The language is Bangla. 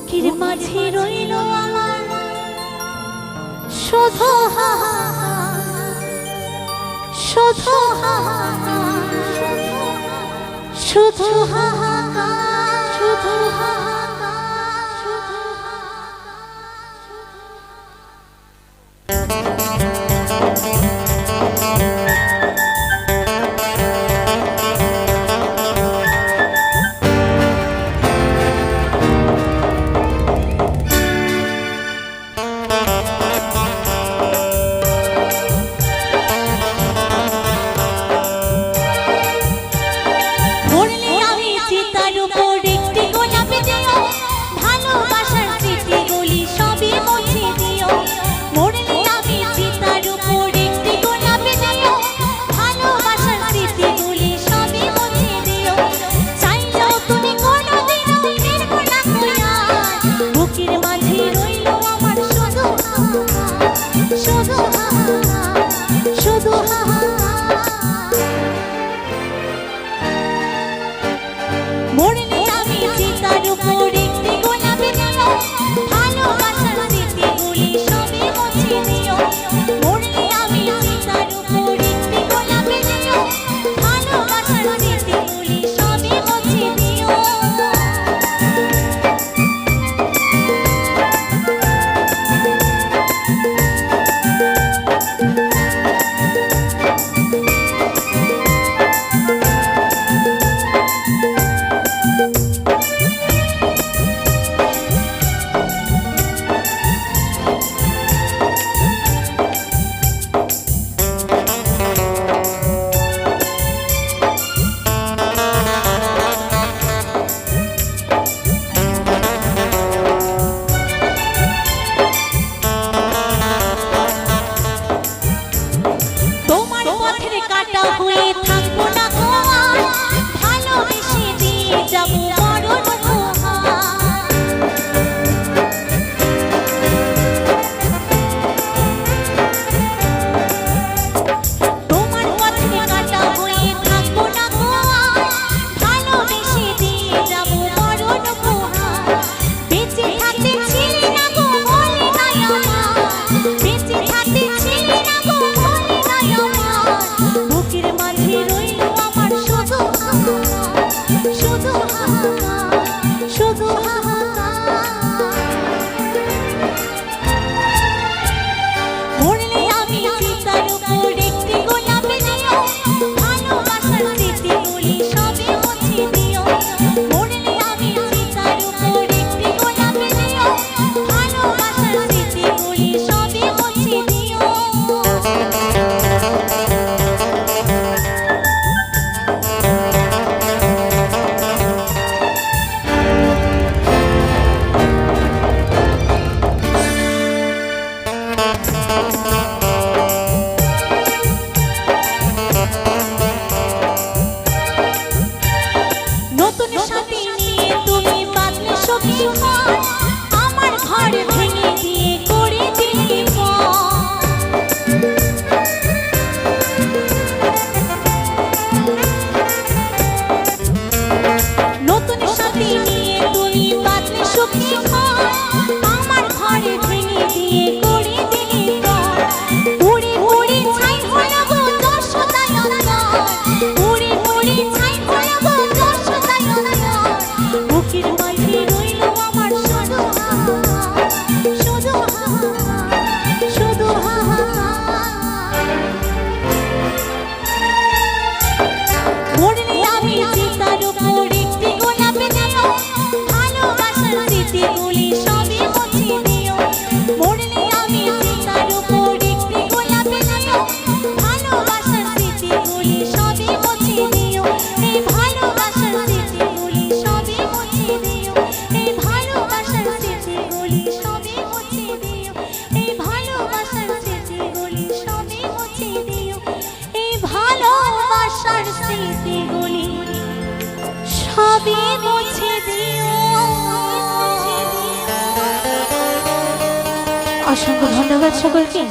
বুকের মাঝে রইল আমার শুধু শুধু শুধু শুধু শুধু Cita you. সবই মুছে দিও। অসংখ্য ধন্যবাদ সকলকে।